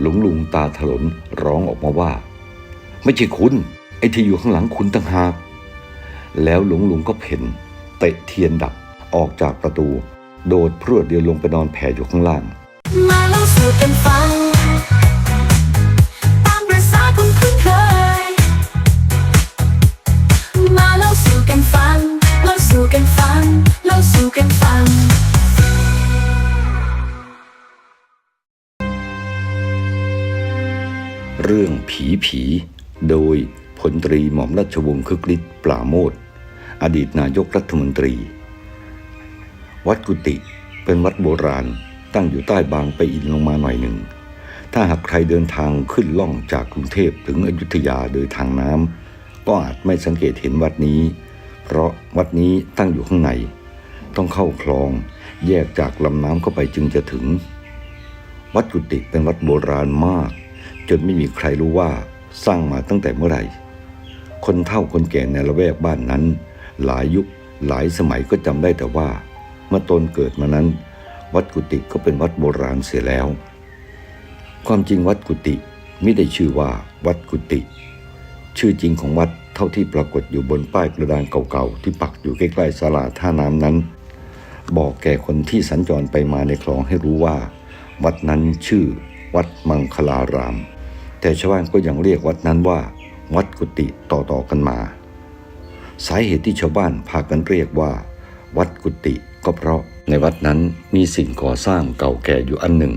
หลวงลุงตาถลนร้องออกมาว่า ไม่ใช่คุณ ไอ้ที่อยู่ข้างหลังคุณต่างหาก แล้วหลวงลุงก็เพ่นเตะเทียนดับออกจากประตู โดดพรวดเดียวลงไปนอนแผ่อยู่ข้างล่าง มาเล่าสู่กันฟัง ผีผี โดยพลตรีหม่อมราชวงศ์คึกฤทธิ์ปราโมทอดีตนายกรัฐมนตรี วัดกุฏิเป็นวัดโบราณตั้งอยู่ใต้บางไปะอินลงมาหน่อยหนึ่ง ถ้าหากใครเดินทางขึ้นล่องจากกรุงเทพถึงอยุธยาโดยทางน้ำก็อาจไม่สังเกตเห็นวัดนี้ เพราะวัดนี้ตั้งอยู่ข้างใน ต้องเข้าคลอง แยกจากลำน้ำเข้าไปจึงจะถึง วัดกุฏิเป็นวัดโบราณมาก จนไม่มีใครรู้ว่าสร้างมาตั้งแต่เมื่อไหร่ คนเฒ่าคนแก่ในละแวกบ้านนั้น หลายยุคหลายสมัยก็จำได้แต่ว่า เมื่อตนเกิดมานั้น วัดกุฏิก็เป็นวัดโบราณเสียแล้ว ความจริงวัดกุฏิไม่ได้ชื่อว่าวัดกุฏิชื่อจริงของวัดเท่าที่ปรากฏอยู่บนป้ายกระดานเก่าๆที่ปักอยู่ใกล้ๆศาลาท่าน้ำนั้น บอกแก่คนที่สัญจรไปมาในคลองให้รู้ว่า วัดนั้นชื่อวัดมังคลาราม แต่ชาวบ้านก็ยังเรียกวัดนั้นว่า วัดกุฏิต่อๆกันมา สาเหตุที่ชาวบ้านพากันเรียกว่า วัดกุฏิก็เพราะในวัดนั้นมีสิ่งก่อสร้างเก่าแก่อยู่อันหนึ่ง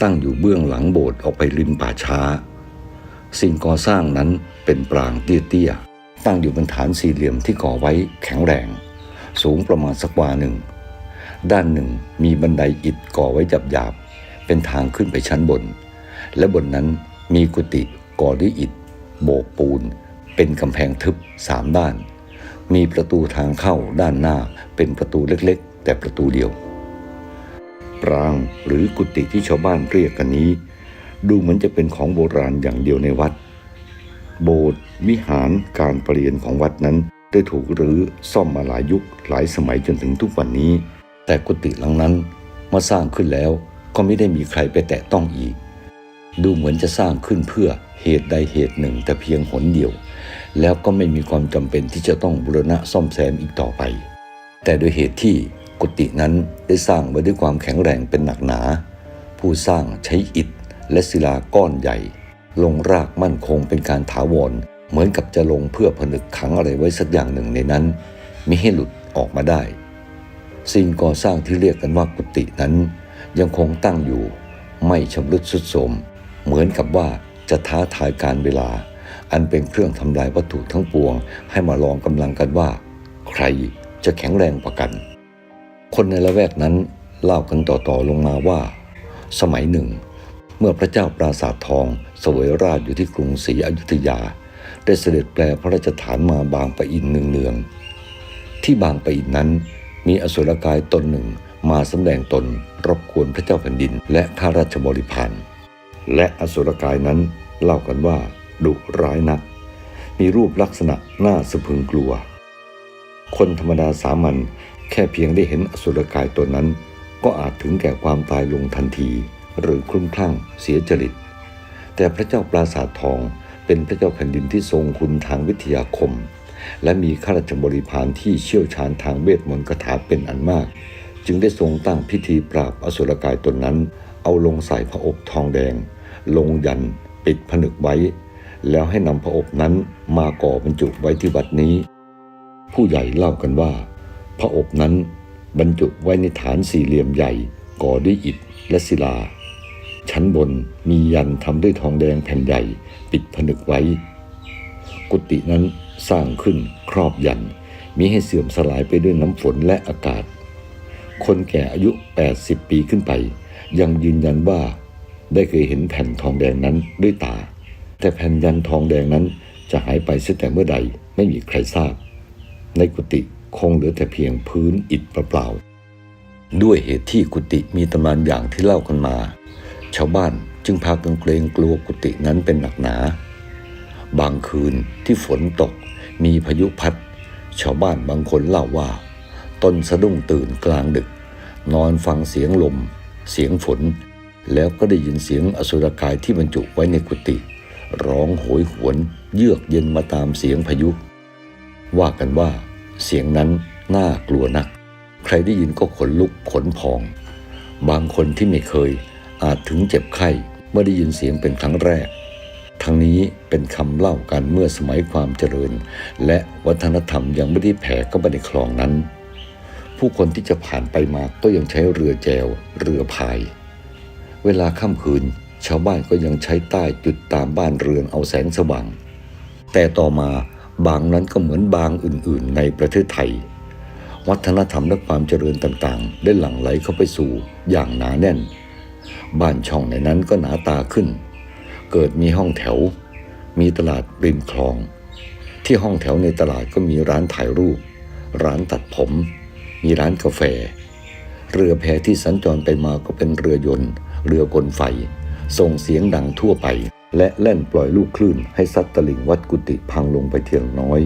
ตั้งอยู่เบื้องหลังโบสถ์ออกไปริมป่าช้า สิ่งก่อสร้างนั้นเป็นปรางเตี้ยๆตั้งอยู่บนฐานสี่เหลี่ยมที่ก่อไว้แข็งแรง สูงประมาณสักวาหนึ่งด้านหนึ่งมีบันไดอิฐก่อไว้หยาบๆเป็นทางขึ้นไปชั้นบน และบนนั้น มีกุฏิก่อด้วยอิฐ โบกปูน เป็นกำแพงทึบสามด้าน มีประตูทางเข้าด้านหน้าเป็นประตูเล็กๆ แต่ประตูเดียว ปรางหรือกุฏิที่ชาวบ้านเรียกกันนี้ ดูเหมือนจะเป็นของโบราณอย่างเดียวในวัด โบสถ์วิหารการประเรียนของวัดนั้นได้ถูกรื้อซ่อมมาหลายยุคหลายสมัยจนถึงทุกวันนี้ แต่กุฏิหลังนั้นเมื่อสร้างขึ้นแล้วก็ไม่ได้มีใครไปแตะต้องอีก ดูเหมือนจะสร้างขึ้นเพื่อเหตุใดเหตุหนึ่งแต่เพียงหนเดียว แล้วก็ไม่มีความจำเป็นที่จะต้องบูรณะซ่อมแซมอีกต่อไป แต่โดยเหตุที่กุฏินั้นได้สร้างไว้ด้วยความแข็งแรงเป็นหนักหนา ผู้สร้างใช้อิฐและศิลาก้อนใหญ่ ลงรากมั่นคงเป็นการถาวร เหมือนกับจะลงเพื่อผนึกขังอะไรไว้สักอย่างหนึ่งในนั้นมิให้หลุดออกมาได้ สิ่งก่อสร้างที่เรียกกันว่ากุฏินั้น ยังคงตั้งอยู่ไม่ชำรุดทรุดโทรม เหมือนกับว่าจะท้าทายการเวลา อันเป็นเครื่องทำลายวัตถุทั้งปวง ให้มาลองกำลังกันว่า ใครจะแข็งแรงกว่ากัน คนในละแวกนั้นเล่ากันต่อๆลงมาว่า สมัยหนึ่ง เมื่อพระเจ้าปราสาททองเสวยราชอยู่ที่กรุงศรีอยุธยา ได้เสด็จแปลพระราชฐานมาบางปะอินเนืองๆที่บางปะอินนั้นมีอสุรกายตนหนึ่งมาสำแดงตนรบกวนพระเจ้าแผ่นดินและข้าราชบริพาร และอสุรกายนั้นเล่ากันว่าดุร้ายนัก มีรูปลักษณะน่าสะพึงกลัว คนธรรมดาสามัญแค่เพียงได้เห็นอสุรกายตัวนั้น ก็อาจถึงแก่ความตายลงทันที หรือคลุ้มคลั่งเสียจริต แต่พระเจ้าปราสาททองเป็นพระเจ้าแผ่นดินที่ทรงคุณทางวิทยาคม และมีข้าราชบริพารที่เชี่ยวชาญทางเวทมนต์คาถาเป็นอันมาก จึงได้ทรงตั้งพิธีปราบอสุรกายตนนั้น เอาลงใส่พระอบทองแดง ลงยันปิดผนึกไว้ แล้วให้นำพระอบนั้นมาก่อบรรจุไว้ที่วัดนี้ ผู้ใหญ่เล่ากันว่า พระอบนั้นบรรจุไว้ในฐานสี่เหลี่ยมใหญ่ก่อด้วยอิฐและศิลา ชั้นบนมียันทำด้วยทองแดงแผ่นใหญ่ปิดผนึกไว้ กุฏินั้นสร้างขึ้นครอบยันมิให้เสื่อมสลายไปด้วยน้ำฝนและอากาศ คนแก่อายุ 80 ปีขึ้นไป ยังยืนยันว่า ได้เคยเห็นแผ่นทองแดงนั้นด้วยตา แต่แผ่นยันทองแดงนั้นจะหายไปเสียแต่เมื่อใดไม่มีใครทราบ ในกุฏิคงเหลือแต่เพียงพื้นอิฐเปล่าๆด้วยเหตุที่กุฏิมีตำนานอย่างที่เล่ากันมา ชาวบ้านจึงพากันเกรงกลัวกุฏินั้นเป็นหนักหนา บางคืนที่ฝนตกมีพายุพัด ชาวบ้านบางคนเล่าว่า ต้นสะดุ้งตื่นกลางดึก นอนฟังเสียงลม เสียงฝน แล้วก็ได้ยินเสียงอสุรกายที่บรรจุไว้ในกุฏิร้องโหยหวน เยือกเย็นมาตามเสียงพายุ ว่ากันว่า เสียงนั้นน่ากลัวนัก ใครได้ยินก็ขนลุกขนพอง บางคนที่ไม่เคยอาจถึงเจ็บไข้เมื่อได้ยินเสียงเป็นครั้งแรก ทั้งนี้เป็นคำเล่ากันเมื่อสมัยความเจริญ และวัฒนธรรมยังไม่ได้แผ่เข้าไปในคลองนั้น ผู้คนที่จะผ่านไปมาก็ยังใช้เรือแจว เรือพาย เวลาค่ำคืน ชาวบ้านก็ยังใช้ใต้จุดตามบ้านเรือนเอาแสงสว่าง แต่ต่อมาบางนั้นก็เหมือนบางอื่นๆ ในประเทศไทย วัฒนธรรมและความเจริญต่างๆ ได้หลั่งไหลเข้าไปสู่อย่างหนาแน่น บ้านช่องในนั้นก็หนาตาขึ้น เกิดมีห้องแถว มีตลาดริมคลอง ที่ห้องแถวในตลาดก็มีร้านถ่ายรูป ร้านตัดผม มีร้านกาแฟ เรือแพที่สัญจรไปมาก็เป็นเรือยนต์ เรือกลไฟ ส่งเสียงดังทั่วไป และแล่นปล่อยลูกคลื่นให้ซัดตลิ่งวัดกุฏิพังลงไปเทียงน้อย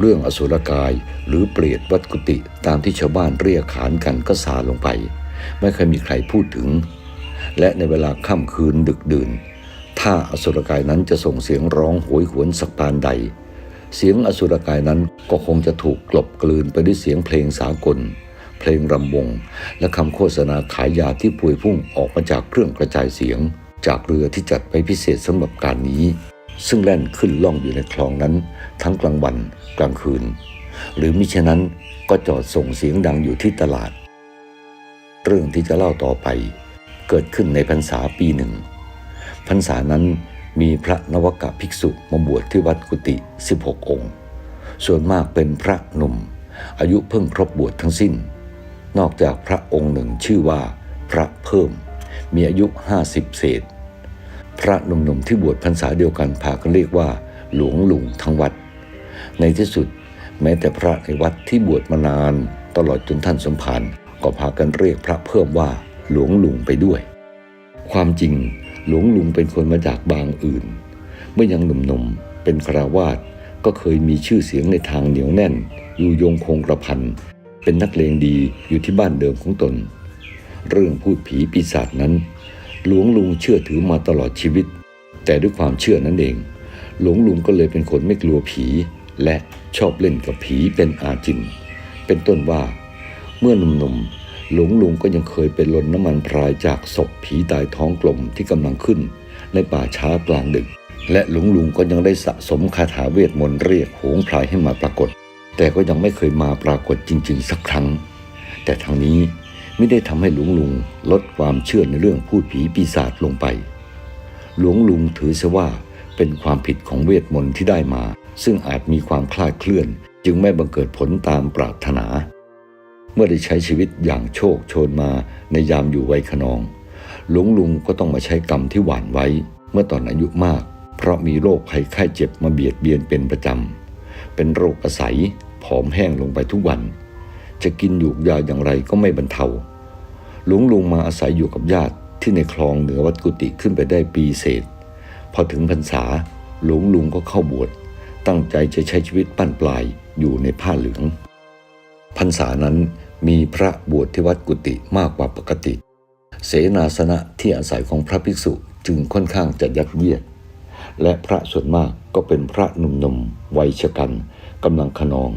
เรื่องอสุรกายหรือเปรตวัดกุฏิตามที่ชาวบ้านเรียกขานกันก็ซาลงไป ไม่เคยมีใครพูดถึง และในเวลาค่ำคืนดึกดื่น ถ้าอสุรกายนั้นจะส่งเสียงร้องโหยหวนสักปานใด เสียงอสุรกายนั้นก็คงจะถูกกลบกลืนไปด้วยเสียงเพลงสากล เพลงรำวง และคำโฆษณาขายยาที่พวยพุ่งออกมาจากเครื่องกระจายเสียง จากเรือที่จัดไปพิเศษสำหรับการนี้ ซึ่งแล่นขึ้นล่องอยู่ในคลองนั้น ทั้งกลางวันกลางคืน หรือมิฉะนั้นก็จอดส่งเสียงดังอยู่ที่ตลาด เรื่องที่จะเล่าต่อไป เกิดขึ้นในพรรษาปีหนึ่งพรรษานั้นมีพระนวกะภิกษุมาบวชที่วัดกุฏิ16 องค์ ส่วนมากเป็นพระหนุ่ม อายุเพิ่งครบบวชทั้งสิ้น นอกจากพระองค์หนึ่งชื่อว่าพระเพิ่ม มีอายุ 50 เศษ พระหนุ่มๆที่บวชพรรษาเดียวกันพากันเรียกว่า หลวงลุงทั้งวัด ในที่สุดแม้แต่พระในวัดที่บวชมานาน ตลอดจนท่านสมภารก็พากันเรียกพระเพิ่มว่าหลวงลุงไปด้วย ความจริงหลวงลุงเป็นคนมาจากบางอื่น เมื่อยังหนุ่มๆเป็นคราวาสก็เคยมีชื่อเสียงในทางเหนียวแน่น อยู่ยงคงกระพัน เป็นนักเลงดีอยู่ที่บ้านเดิมของตน เรื่องพูดผีปีศาจนั้น หลวงลุงเชื่อถือมาตลอดชีวิต แต่ด้วยความเชื่อนั้นเอง หลวงลุงก็เลยเป็นคนไม่กลัวผี และชอบเล่นกับผีเป็นอาจิน เป็นต้นว่าเมื่อหนุ่มๆหลวงลุงก็ยังเคยเป็นลนน้ำมันพรายจากศพผีตายท้องกลมที่กำลังขึ้น ในป่าช้ากลางดึก และหลวงลุงก็ยังได้สะสมคาถาเวทมนต์เรียกหงพลายให้มาปรากฏ แต่ก็ยังไม่เคยมาปรากฏจริง ๆ สักครั้ง แต่ทางนี้ไม่ได้ทำให้หลวงลุงลดความเชื่อในเรื่องพูดผีปีศาจลงไป หลวงลุงถือซะว่าเป็นความผิดของเวทมนต์ที่ได้มา ซึ่งอาจมีความคลาดเคลื่อน จึงไม่บังเกิดผลตามปรารถนา เมื่อได้ใช้ชีวิตอย่างโชคโชนมาในยามอยู่วัยขนอง หลวงลุงก็ต้องมาใช้กรรมที่หวานไว้ เมื่อตอนอายุมาก เพราะมีโรคภัยไข้เจ็บมาเบียดเบียนเป็นประจำเป็นโรคอาศัย ผอมแห้งลงไปทุกวัน จะกินหยูกยาอย่างไรก็ไม่บรรเทา หลวงลุงมาอาศัยอยู่กับญาติที่ในคลองเหนือวัดกุฏิขึ้นไปได้ปีเศษ พอถึงพรรษาหลวงลุงก็เข้าบวช ตั้งใจจะใช้ชีวิตปั้นปลายอยู่ในผ้าเหลือง พรรษานั้นมีพระบวชที่วัดกุฏิมากกว่าปกติ เสนาสนะที่อาศัยของพระภิกษุจึงค่อนข้างจะยัดเยียด และพระส่วนมากก็เป็นพระหนุ่มๆวัยชะกันกำลังขนอง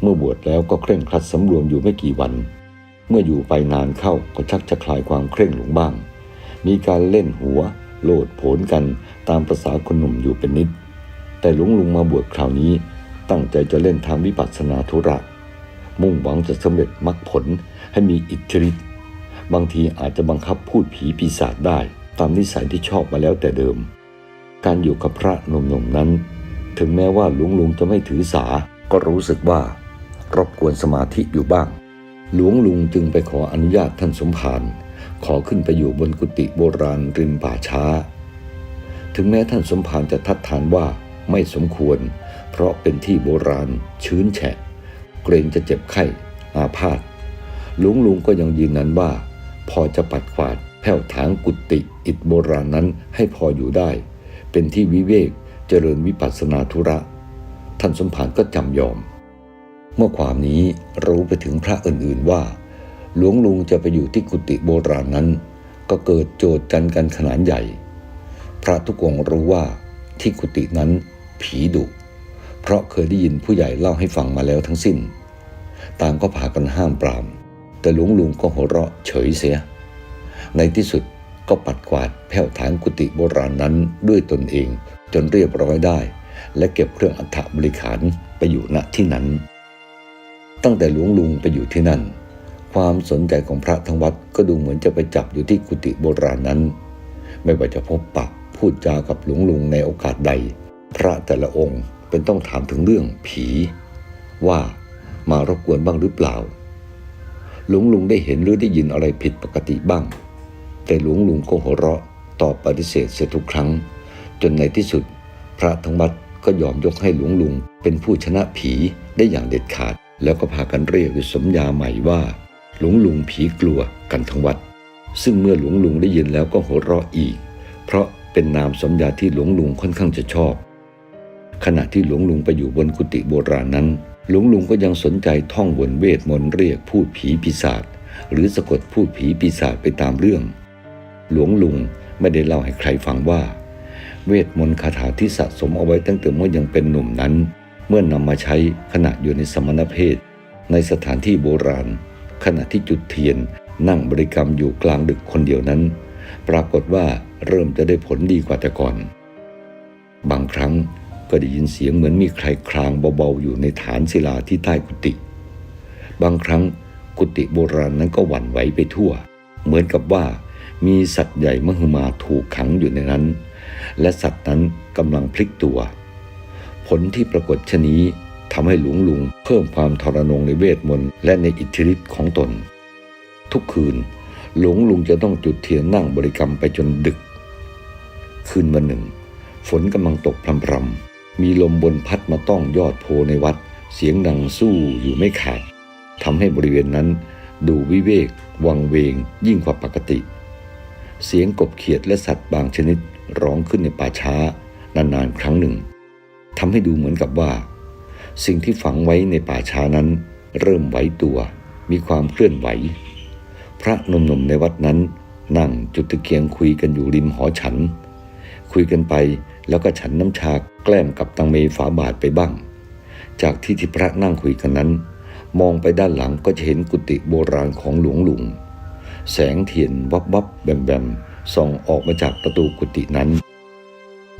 เมื่อบวชแล้วก็เคร่งครัดสำรวมอยู่ไม่กี่วัน เมื่ออยู่ไปนานเข้าก็ชักจะคลายความเคร่งหลงบ้าง มีการเล่นหัว โลดโผนกันตามประษาคนหนุ่มอยู่เป็นนิด แต่หลวงลุงมาบวชคราวนี้ ตั้งใจจะเล่นทางวิปัสสนาธุระ มุ่งหวังจะสำเร็จมรรคผลให้มีอิทธิฤทธิ์บางทีอาจจะบังคับพูดผีปีศาจได้ ตามนิสัยที่ชอบมาแล้วแต่เดิม การอยู่กับพระหนุ่มๆนั้น ถึงแม้ว่าหลวงลุงจะไม่ถือสาก็รู้สึกว่า รบกวนสมาธิอยู่บ้าง หลวงลุงจึงไปขออนุญาตท่านสมภารขอขึ้นไปอยู่บนกุฏิโบราณริมป่าช้า ถึงแม้ท่านสมภารจะทัดทานว่าไม่สมควร เพราะเป็นที่โบราณ ชื้นแฉะ เกรงจะเจ็บไข้ อาพาธหลวงลุงก็ยังยืนยันว่า พอจะปัดกวาดแผ่วถางกุฏิอิฐโบราณนั้นให้พออยู่ได้ เป็นที่วิเวกเจริญวิปัสสนาธุระ ท่านสมภารก็จำยอม เมื่อความนี้รู้ไปถึงพระอื่นๆว่า หลวงลุงจะไปอยู่ที่กุฏิโบราณนั้น ก็เกิดโจทย์กันกันขนาดใหญ่ พระทุกองรู้ว่าที่กุฏินั้นผีดุเพราะเคยได้ยินผู้ใหญ่เล่าให้ฟังมาแล้วทั้งสิ้น ต่างก็พากันห้ามปราม แต่หลวงลุงก็หัวเราะเฉยเสีย ในที่สุดก็ปัดกวาดแผ่วถางกุฏิโบราณนั้นด้วยตนเองจนเรียบร้อยได้ และเก็บเครื่องอัฐบริขารไปอยู่ณที่นั้น ตั้งแต่หลวงลุงไปอยู่ที่นั่น ความสนใจของพระทั้งวัดก็ดูเหมือนจะไปจับอยู่ที่กุฏิโบราณนั้น ไม่ว่าจะพบปะพูดจากับหลวงลุงในโอกาสใด พระแต่ละองค์เป็นต้องถามถึงเรื่องผี ว่ามารบกวนบ้างหรือเปล่า หลวงลุงได้เห็นหรือได้ยินอะไรผิดปกติบ้าง แต่หลวงลุงก็หัวเราะตอบปฏิเสธเสียทุกครั้ง จนในที่สุด พระทั้งวัดก็ยอมยกให้หลวงลุงเป็นผู้ชนะผีได้อย่างเด็ดขาด แล้วก็พากันเรียกสมญาใหม่ว่า หลวงลุงผีกลัวกันทั้งวัด ซึ่งเมื่อหลวงลุงได้ยินแล้วก็หัวเราะอีก เพราะเป็นนามสมญาที่หลวงลุงค่อนข้างจะชอบ ขณะที่หลวงลุงไปอยู่บนกุฏิโบราณนั้น หลวงลุงก็ยังสนใจท่องวนเวทมนต์เรียกพูดผีปีศาจหรือสะกดพูดผีปีศาจไปตามเรื่อง หลวงลุงไม่ได้เล่าให้ใครฟังว่า เวทมนต์คาถาที่สะสมเอาไว้ตั้งแต่เมื่อยังเป็นหนุ่มนั้น เมื่อนำมาใช้ขณะอยู่ในสมณเพศ ในสถานที่โบราณ ขณะที่จุดเทียนนั่งบริกรรมอยู่กลางดึกคนเดียวนั้น ปรากฏว่าเริ่มจะได้ผลดีกว่าแต่ก่อน บางครั้งก็ได้ยินเสียงเหมือนมีใครคลางเบาๆอยู่ในฐานศิลาที่ใต้กุฏิบางครั้งกุฏิโบราณนั้นก็หวั่นไหวไปทั่ว เหมือนกับว่ามีสัตว์ใหญ่มหึมาถูกขังอยู่ในนั้น และสัตว์นั้นกำลังพลิกตัว ผลที่ปรากฏชนี้ทำให้หลวงลุงเพิ่มความทรนงในเวทมนต์และในอิทธิฤทธิ์ของตน ทุกคืน หลวงลุงจะต้องจุดเทียนนั่งบริกรรมไปจนดึก คืนวันหนึ่ง ฝนกำลังตกพรำๆมีลมบนพัดมาต้องยอดโพในวัด เสียงดังสู้อยู่ไม่ขาดทำให้บริเวณนั้น ดูวิเวก วังเวง ยิ่งกว่าปกติ เสียงกบเขียดและสัตว์บางชนิดร้องขึ้นในป่าช้านานๆ ครั้งหนึ่ง ทำให้ดูเหมือนกับว่า สิ่งที่ฝังไว้ในป่าช้านั้น เริ่มไหวตัว มีความเคลื่อนไหว พระนุ่มในวัดนั้น นั่งจุดตะเกียงคุยกันอยู่ริมหอฉัน คุยกันไปแล้วก็ฉันน้ำชาแกล้มกับตังเมฝาบาทไปบ้าง จากที่ที่พระนั่งคุยกันนั้น มองไปด้านหลังก็จะเห็นกุฏิโบราณของหลวงหลุง แสงเทียนวับวับแบมแบมส่องออกมาจากประตูกุฏินั้น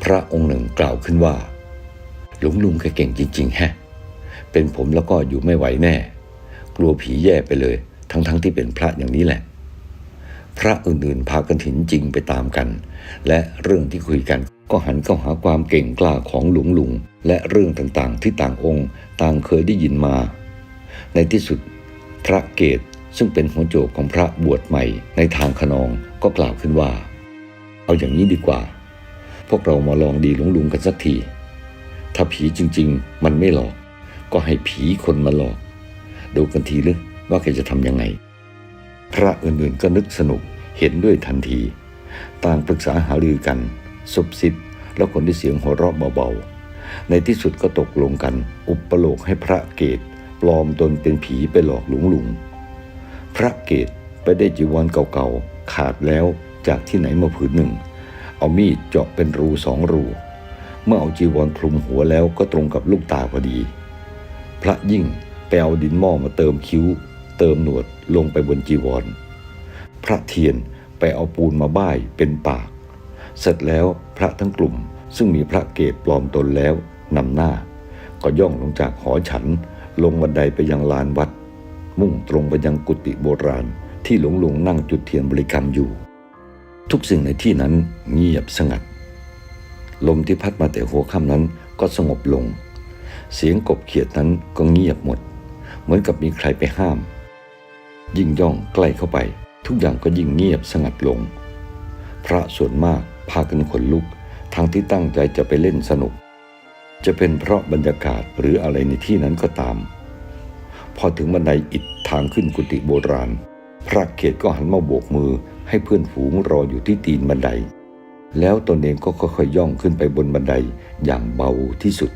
พระองค์หนึ่งกล่าวขึ้นว่า หลวงลุงแกเก่งจริงๆแฮะ เป็นผมแล้วก็อยู่ไม่ไหวแน่ กลัวผีแย่ไปเลย ทั้งๆทที่เป็นพระอย่างนี้แหละ พระอื่นๆพากันถินจริงไปตามกัน และเรื่องที่คุยกันก็หันเข้าหาความเก่งกล้าของหลวงลุง และเรื่องต่างๆ ที่ต่างองค์ ต่างเคยได้ยินมา ในที่สุด พระเกตซึ่งเป็นหัวโจกของพระบวชใหม่ ในทางขนองก็กล่าวขึ้นว่า เอาอย่างนี้ดีกว่า พวกเรามาลองดีหลวงลุงกันสักที ถ้าผีจริง ๆ มันไม่หลอก ก็ให้ผีคนมาหลอก ดูกันทีหรือว่าแกจะทำยังไง พระอื่นๆก็นึกสนุกเห็นด้วยทันที ต่างปรึกษาหารือกันซุบซิบ แล้วคนที่เสียงหัวเราะเบาๆ ในที่สุดก็ตกลงกัน อุปโลกให้พระเกตปลอมตนเป็นผีไปหลอกหลวงลุง พระเกตไปได้จีวรเก่าๆ ขาดแล้วจากที่ไหนมาผืนหนึ่ง เอามีดเจาะเป็นรูสองรู เมื่อเอาจีวรคลุมหัวแล้วก็ตรงกับลูกตาพอดี พระยิ่งไปเอาดินหม้อมาเติมคิ้ว เติมหนวดลงไปบนจีวร พระเทียนไปเอาปูนมาบ้ายเป็นปาก เสร็จแล้วพระทั้งกลุ่มซึ่งมีพระเกตปลอมตนแล้วนำหน้า ก็ย่องลงจากหอฉันลงบันไดไปยังลานวัด มุ่งตรงไปยังกุฏิโบราณที่หลวงลุงนั่งจุดเทียนบริกรรมอยู่ ทุกสิ่งในที่นั้นเงียบสงัด ลมที่พัดมาแต่หัวค่ำนั้นก็สงบลง เสียงกบเขียดนั้นก็เงียบหมด เหมือนกับมีใครไปห้าม ยิ่งย่องใกล้เข้าไป ทุกอย่างก็ยิ่งเงียบสงัดลง พระส่วนมากพากันขนลุกทางที่ตั้งใจจะไปเล่นสนุก จะเป็นเพราะบรรยากาศหรืออะไรในที่นั้นก็ตาม พอถึงบันไดอิฐทางขึ้นกุฏิโบราณ พระเขตก็หันมาโบกมือให้เพื่อนฝูงรออยู่ที่ตีนบันได แล้วตนเองก็ค่อยๆย่องขึ้นไปบนบันไดอย่างเบาที่สุด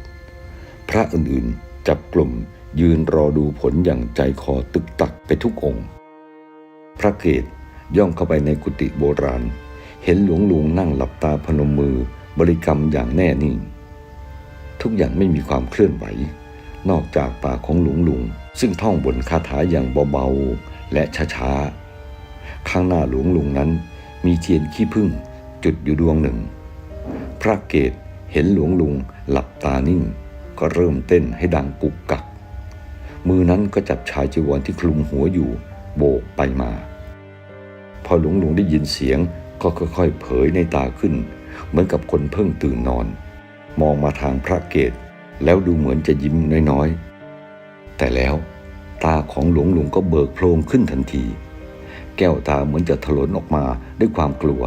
พระอื่นๆจับกลุ่มยืนรอดูผลอย่างใจคอตึกตักไปทุกองค์ พระเกตย่องเข้าไปในกุฏิโบราณ เห็นหลวงลุงนั่งหลับตาพนมมือบริกรรมอย่างแน่นิ่ง ทุกอย่างไม่มีความเคลื่อนไหว นอกจากปากของหลวงลุง ซึ่งท่องบนคาถาอย่างเบาๆและช้าๆ ข้างหน้าหลวงลุงนั้นมีเทียนขี้ผึ้ง จุดอยู่ดวงหนึ่ง พระเกตเห็นหลวงลุงหลับตานิ่ง ก็เริ่มเต้นให้ดังกุกกัก มือนั้นก็จับชายจีวรที่คลุมหัวอยู่ โบกไปมา พอหลวงลุงได้ยินเสียงก็ค่อยๆ เผยในตาขึ้น เหมือนกับคนเพิ่งตื่นนอน มองมาทางพระเกตแล้วดูเหมือนจะยิ้มน้อยๆ แต่แล้วตาของหลวงลุงก็เบิกโพลงขึ้นทันที แก้วตาเหมือนจะถลนออกมาด้วยความกลัว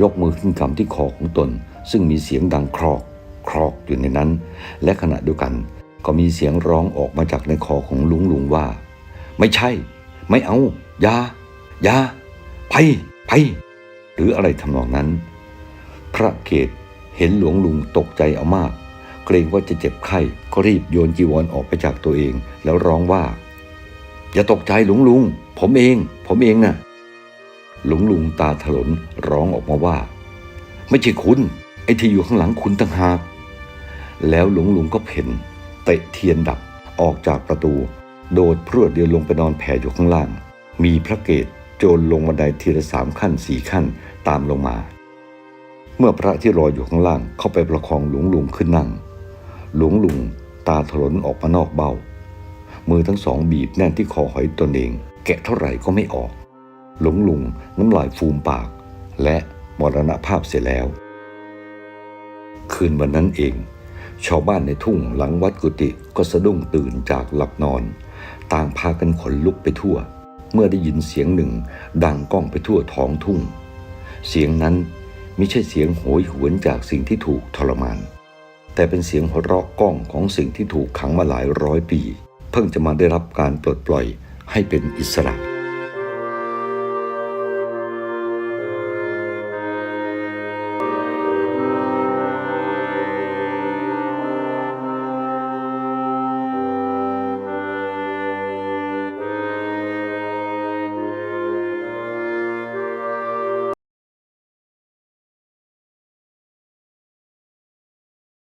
ยกมือขึ้นกำที่คอของตน ซึ่งมีเสียงดังครอก ครอกอยู่ในนั้น และขณะเดียวกัน ก็มีเสียงร้องออกมาจากในคอของลุงลุงว่า ไม่ใช่ ไม่เอายายาไปไปหรืออะไรทำนองนั้น พระเกตเห็นหลวงลุงตกใจเอามาก เกรงว่าจะเจ็บไข้ก็รีบโยนจีวรออกไปจากตัวเอง แล้วร้องว่า อย่าตกใจหลวงลุง ผมเอง ผมเองน่ะ หลวงลุงตาถลนร้องออกมาว่า ไม่ใช่คุณ ไอ้ที่อยู่ข้างหลังคุณต่างหาก แล้วหลวงลุงก็เพ่นเตะเทียนดับออกจากประตู โดดพรวดเดียวลงไปนอนแผ่อยู่ข้างล่าง มีพระเกตโจรลงบันไดทีละสามขั้นสี่ขั้นตามลงมา เมื่อพระที่รออยู่ข้างล่างเข้าไปประคองหลวงลุงขึ้นนั่ง หลวงลุงตาถลนออกมานอกเบ้า มือทั้งสองบีบแน่นที่คอหอยตนเอง แกะเท่าไหร่ก็ไม่ออก หลงลุงน้ำลายฟูมปาก และมรณภาพเสียแล้ว คืนวันนั้นเอง ชาวบ้านในทุ่งหลังวัดกุฏิก็สะดุ้งตื่นจากหลับนอน ต่างพากันขนลุกไปทั่ว เมื่อได้ยินเสียงหนึ่ง ดังก้องไปทั่วท้องทุ่ง เสียงนั้นไม่ใช่เสียงโหยหวนจากสิ่งที่ถูกทรมาน แต่เป็นเสียงหัวเราะก้องของสิ่งที่ถูกขังมาหลายร้อยปี เพิ่งจะมาได้รับการปลดปล่อยให้เป็นอิสระ